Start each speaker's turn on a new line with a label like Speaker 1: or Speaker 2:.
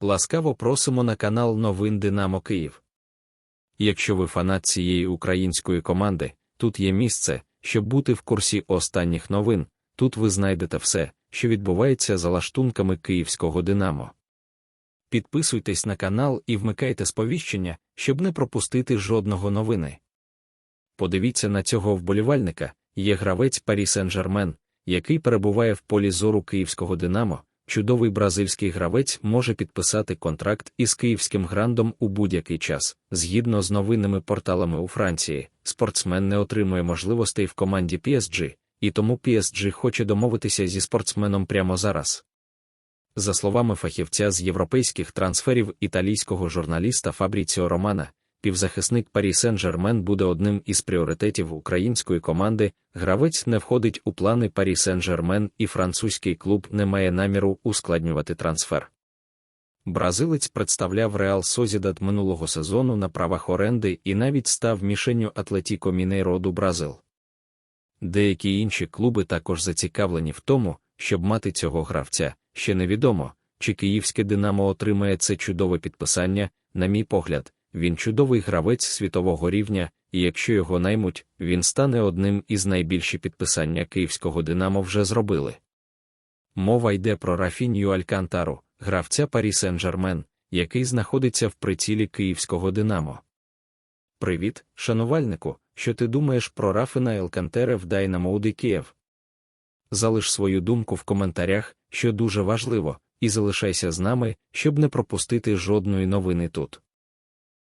Speaker 1: Ласкаво просимо на канал Новин Динамо Київ. Якщо ви фанат цієї української команди, тут є місце, щоб бути в курсі останніх новин. Тут ви знайдете все, що відбувається за лаштунками київського Динамо. Підписуйтесь на канал і вмикайте сповіщення, щоб не пропустити жодного новини. Подивіться на цього вболівальника, є гравець Парі Сен-Жермен, який перебуває в полі зору київського Динамо. Чудовий бразильський гравець може підписати контракт із київським грандом у будь-який час. Згідно з новинними порталами у Франції, спортсмен не отримує можливостей в команді PSG, і тому PSG хоче домовитися зі спортсменом прямо зараз. За словами фахівця з європейських трансферів італійського журналіста Фабріціо Романа, півзахисник Парі Сен-Жермен буде одним із пріоритетів української команди. Гравець не входить у плани Парі Сен-Жермен і французький клуб не має наміру ускладнювати трансфер. Бразилець представляв Реал Созідад минулого сезону на правах оренди і навіть став мішенню Атлетіко Мінейро до Бразил. Деякі інші клуби також зацікавлені в тому, щоб мати цього гравця. Ще невідомо, чи київське Динамо отримає це чудове підписання, на мій погляд, він чудовий гравець світового рівня, і якщо його наймуть, він стане одним із найбільші підписання київського Динамо вже зробили. Мова йде про Рафінію Алькантару, гравця Парі Сен-Жермен, який знаходиться в прицілі київського Динамо. Привіт, шанувальнику, що ти думаєш про Рафіна Елкантере в Дайнамоуди Київ? Залиш свою думку в коментарях, що дуже важливо, і залишайся з нами, щоб не пропустити жодної новини тут.